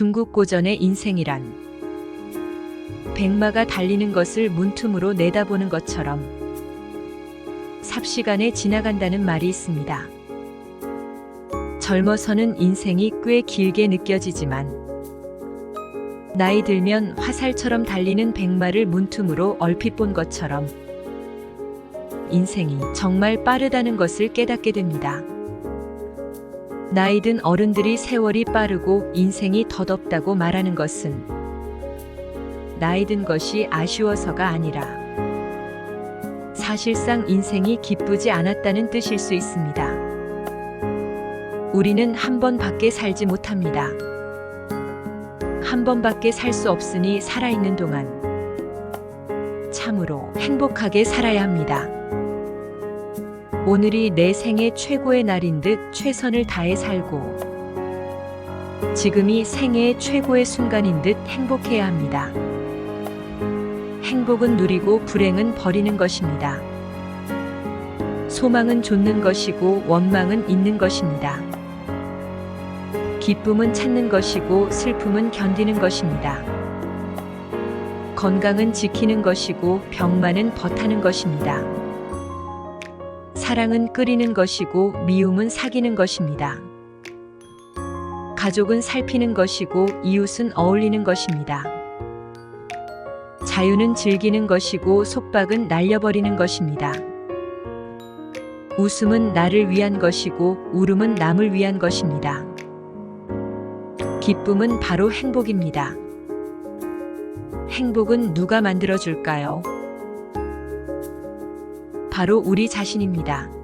중국 고전의 인생이란 백마가 달리는 것을 문틈으로 내다보는 것처럼 삽시간에 지나간다는 말이 있습니다. 젊어서는 인생이 꽤 길게 느껴지지만 나이 들면 화살처럼 달리는 백마를 문틈으로 얼핏 본 것처럼 인생이 정말 빠르다는 것을 깨닫게 됩니다. 나이 든 어른들이 세월이 빠르고 인생이 덧없다고 말하는 것은 나이 든 것이 아쉬워서가 아니라 사실상 인생이 기쁘지 않았다는 뜻일 수 있습니다. 우리는 한 번밖에 살지 못합니다. 한 번밖에 살 수 없으니 살아있는 동안 참으로 행복하게 살아야 합니다. 오늘이 내 생애 최고의 날인 듯 최선을 다해 살고 지금이 생애의 최고의 순간인 듯 행복해야 합니다. 행복은 누리고 불행은 버리는 것입니다. 소망은 좇는 것이고 원망은 잊는 것입니다. 기쁨은 찾는 것이고 슬픔은 견디는 것입니다. 건강은 지키는 것이고 병만은 버타는 것입니다. 사랑은 끓이는 것이고 미움은 사귀는 것입니다. 가족은 살피는 것이고 이웃은 어울리는 것입니다. 자유는 즐기는 것이고 속박은 날려버리는 것입니다. 웃음은 나를 위한 것이고 울음은 남을 위한 것입니다. 기쁨은 바로 행복입니다. 행복은 누가 만들어줄까요? 바로 우리 자신입니다.